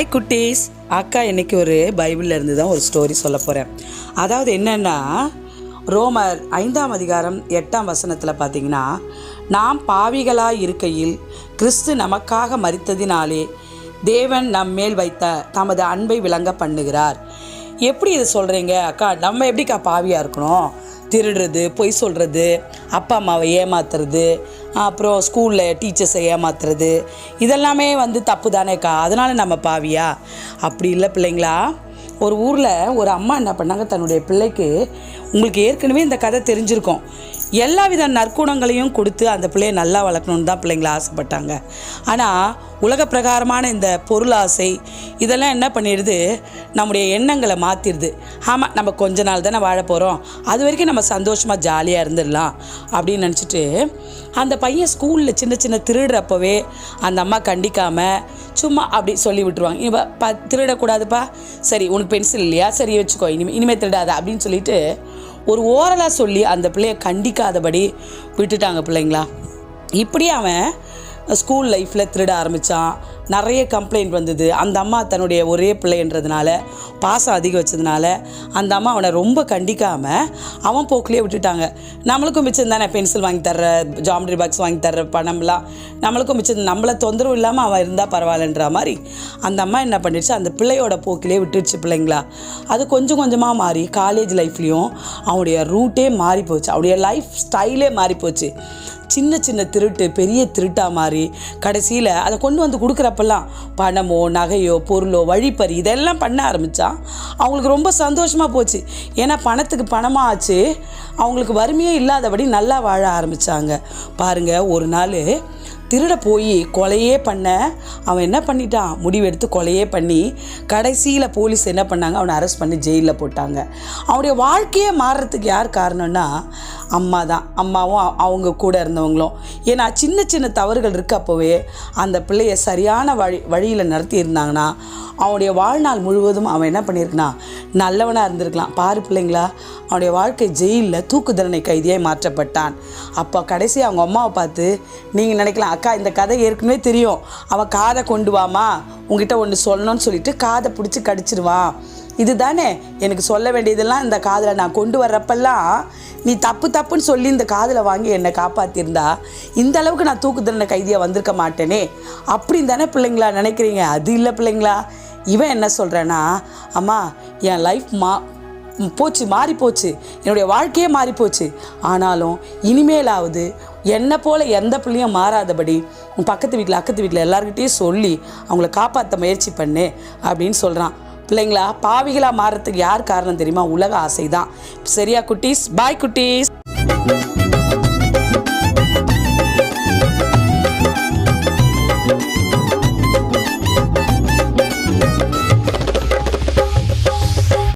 Hi குட்டீஸ். அக்கா இன்றைக்கி ஒரு பைபிளில் இருந்து தான் ஒரு ஸ்டோரி சொல்ல போகிறேன் அதாவது என்னென்னா ரோமர் ஐந்தாம் அதிகாரம் எட்டாம் வசனத்தில் பார்த்தீங்கன்னா நாம் பாவிகளாக இருக்கையில் கிறிஸ்து நமக்காக மறித்ததினாலே தேவன் நம் மேல் வைத்த தமது அன்பை விளங்க பண்ணுகிறார். எப்படி இது சொல்கிறீங்க அக்கா? நம்ம எப்படிக்கா பாவியாக இருக்கணும்? திருடுறது பொய் சொல்கிறது அப்பா அம்மாவை ஏமாத்துறது அப்புறம் ஸ்கூலில் டீச்சர்ஸை ஏமாத்துறது இதெல்லாமே வந்து தப்பு தானேக்கா அதனால நம்ம பாவியா? அப்படி இல்லை பிள்ளைங்களா? ஒரு ஊரில் ஒரு அம்மா என்ன பண்ணாங்க? தன்னுடைய பிள்ளைக்கு உங்களுக்கு ஏற்கனவே இந்த கதை தெரிஞ்சிருக்கும். எல்லா வித நற்குணங்களையும் கொடுத்து அந்த பிள்ளையை நல்லா வளர்க்கணுன்னு தான் பிள்ளைங்கள ஆசைப்பட்டாங்க. ஆனால் உலக பிரகாரமான இந்த ஆசை இதெல்லாம் என்ன பண்ணிடுது? நம்முடைய எண்ணங்களை மாற்றிடுது ஆமாம் நம்ம கொஞ்ச நாள் தானே வாழ போகிறோம் அது வரைக்கும் நம்ம சந்தோஷமாக ஜாலியாக இருந்துடலாம் அப்படின்னு நினச்சிட்டு அந்த பையன் ஸ்கூலில் சின்ன சின்ன திருடுறப்பவே அந்த அம்மா கண்டிக்காமல் சும்மா அப்படி சொல்லி விட்டுருவாங்க. இவ ப திருடக்கூடாதுப்பா. சரி உனக்கு பென்சில் இல்லையா? சரி வச்சுக்கோ. இனிமே இனிமேல் திருடாத அப்படின்னு சொல்லிட்டு ஒரு ஓரலாக சொல்லி அந்த பிள்ளைய கண்டிக்காதபடி விட்டுட்டாங்க பிள்ளைங்களா. இப்படி அவன் ஸ்கூல் லைஃப்பில் திருட ஆரம்பித்தான் நிறைய கம்ப்ளைண்ட் வந்தது. அந்த அம்மா தன்னுடைய ஒரே பிள்ளைன்றதுனால பாசம் அதிகம் வச்சதுனால அந்த அம்மா அவனை ரொம்ப கண்டிக்காமல் அவன் போக்கிலே விட்டுட்டாங்க. நம்மளுக்கும் மிச்சம் தானே பென்சில் வாங்கி தர்ற ஜாமெட்ரி பாக்ஸ் வாங்கி தர்ற பணம்லாம். நம்மளுக்கும் மிச்சம் நம்மளை தொந்தரவு இல்லாமல் அவன் இருந்தால் பரவாயில்லன்ற மாதிரி அந்த அம்மா என்ன பண்ணிடுச்சு அந்த பிள்ளையோட போக்கிலே விட்டுடுச்சு பிள்ளைங்களா. அது கொஞ்சம் கொஞ்சமாக மாறி காலேஜ் லைஃப்லேயும் அவனுடைய ரூட்டே மாறி போச்சு அவனுடைய லைஃப் ஸ்டைலே மாறி போச்சு சின்ன சின்ன திருட்டு பெரிய திருட்டாக மாறி கடைசியில் அதை கொண்டு வந்து கொடுக்குறப்பெல்லாம் பணமோ நகையோ பொருளோ வழிப்பறி இதெல்லாம் பண்ண ஆரம்பித்தான் அவங்களுக்கு ரொம்ப சந்தோஷமாக போச்சு. ஏன்னா பணத்துக்கு பணமாக ஆச்சு அவங்களுக்கு வறுமையே இல்லாதபடி நல்லா வாழ ஆரம்பித்தாங்க பாருங்கள் ஒரு நாள் திருட போய் கொலையே பண்ண அவன் என்ன பண்ணிட்டான்? முடிவெடுத்து கொலையே பண்ணி கடைசியில் போலீஸ் என்ன பண்ணாங்க? அவனை அரெஸ்ட் பண்ணி ஜெயிலில் போட்டாங்க. அவனுடைய வாழ்க்கையே மாறுறதுக்கு யார் காரணம்னா அம்மா தான் அம்மாவும் அவங்க கூட இருந்தவங்களும். ஏன்னா சின்ன சின்ன தவறுகள் இருக்கப்போவே அந்த பிள்ளைய சரியான வழி வழியில் நடத்தி இருந்தாங்கன்னா அவனுடைய வாழ்நாள் முழுவதும் அவன் என்ன பண்ணியிருக்கான் நல்லவனாக இருந்திருக்கலாம். பாரு பிள்ளைங்களா அவனுடைய வாழ்க்கை ஜெயிலில் தூக்கு தண்டனை கைதியாக மாற்றப்பட்டான். அப்போ கடைசி அவங்க அம்மாவை பார்த்து நீங்கள் நினைக்கலாம் அக்கா இந்த கதை ஏற்கனவே தெரியும். அவன் காதை கொண்டு வாமா. உங்ககிட்ட ஒன்று சொல்லணும்னு சொல்லிட்டு காதை பிடிச்சி கடிச்சிருவான் இதுதானே? எனக்கு சொல்ல வேண்டியதெல்லாம் இந்த காதில். நான் கொண்டு வர்றப்பெல்லாம் நீ தப்பு தப்புன்னு சொல்லி இந்த காதில் வாங்கி என்னை காப்பாற்றியிருந்தா இந்த அளவுக்கு நான் தூக்கு தண்டனை கைதியாக வந்திருக்க மாட்டேனே. அப்படின்னு தானே பிள்ளைங்களா நினைக்கிறீங்க? அது இல்லை பிள்ளைங்களா? இவன் என்ன சொல்கிறேன்னா அம்மா என் லைஃப் மா போச்சு மாறி போச்சு. என்னுடைய வாழ்க்கையே மாறி போச்சு. ஆனாலும் இனிமேலாவது என்னை போல் எந்த பிள்ளையும் மாறாதபடி உன் பக்கத்து வீட்டில் அக்கத்து வீட்டில் எல்லாருக்கிட்டேயும் சொல்லி அவங்கள காப்பாற்ற முயற்சி பண்ணு அப்படின்னு சொல்கிறான் பிள்ளைங்களா பாவிகளாக மாறுறதுக்கு யார் காரணம் தெரியுமா? உலக ஆசை தான் சரியா குட்டீஸ்? பாய் குட்டீஸ்.